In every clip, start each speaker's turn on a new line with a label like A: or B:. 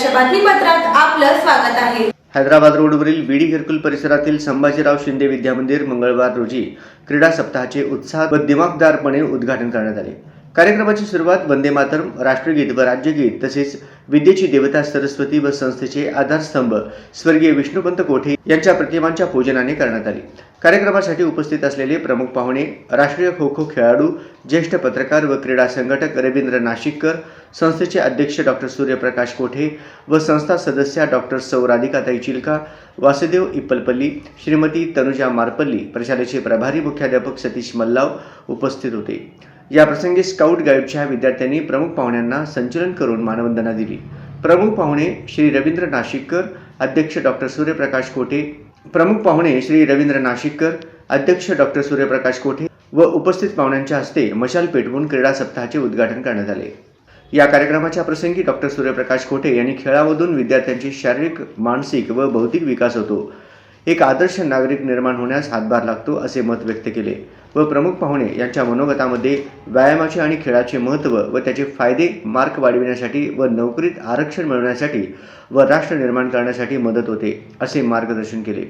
A: सत्रात आपलं स्वागत आहे.
B: हैदराबाद रोडवरील बीडी घरकुल परिसरातील संभाजीराव शिंदे विद्यामंदिर मंगळवार रोजी क्रीडा सप्ताहाचे उत्साह व दिमागदारपणे उद्घाटन करण्यात आले. कार्यक्रमाची सुरुवात वंदे मातरम राष्ट्रगीत व राज्यगीत तसेच विद्येची देवता सरस्वती व संस्थेचे आधारस्तंभ स्वर्गीय विष्णुपंत कोठे यांच्या प्रतिमांच्या पूजनाने करण्यात आली. कार्यक्रमासाठी उपस्थित असलेले प्रमुख पाहुणे राष्ट्रीय खो खो खेळाडू ज्येष्ठ पत्रकार व क्रीडा संघटक रवींद्र नाशिककर संस्थेचे अध्यक्ष डॉक्टर सूर्यप्रकाश कोठे व संस्था सदस्या डॉक्टर सौ राधिकाताई चिलका वासुदेव इप्पलपल्ली श्रीमती तनुजा मारपल्ली प्रशालेचे प्रभारी मुख्याध्यापक सतीश मल्लाव उपस्थित होते. याप्रसंगी स्काउट गाईडच्या विद्यार्थ्यांनी प्रमुख पाहुण्यांना संचलन करून मानवंदना दिली. प्रमुख पाहुणे श्री रवींद्र नाशिककर अध्यक्ष डॉक्टर सूर्यप्रकाश कोठे? प्रमुख पाहुणे श्री रवींद्र नाशिककर अध्यक्ष डॉक्टर सूर्यप्रकाश कोठे? व उपस्थित पाहुण्यांच्या हस्ते मशाल पेटवून क्रीडा सप्ताहाचे उद्घाटन करण्यात आले. या कार्यक्रमाच्या प्रसंगी डॉक्टर सूर्यप्रकाश कोठे यांनी खेळामधून विद्यार्थ्यांचे शारीरिक मानसिक व बौद्धिक विकास होतो. एक आदर्श नागरिक निर्माण होण्यास हातभार लागतो असे मत व्यक्त केले. व प्रमुख पाहुणे यांच्या मनोगतामध्ये व्यायामाचे आणि खेळाचे महत्त्व व त्याचे फायदे मार्क वाढविण्यासाठी व नोकरीत आरक्षण मिळवण्यासाठी व राष्ट्र निर्माण करण्यासाठी मदत होते असे मार्गदर्शन केले.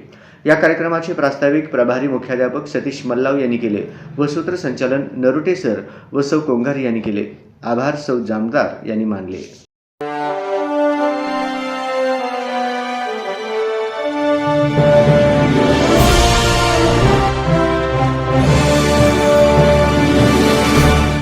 B: या कार्यक्रमाचे प्रास्ताविक प्रभारी मुख्याध्यापक सतीश मल्लाव यांनी केले व सूत्रसंचालन नरुटे सर व सौ कोंघारी यांनी केले. आभार सौ जामदार यांनी मानले.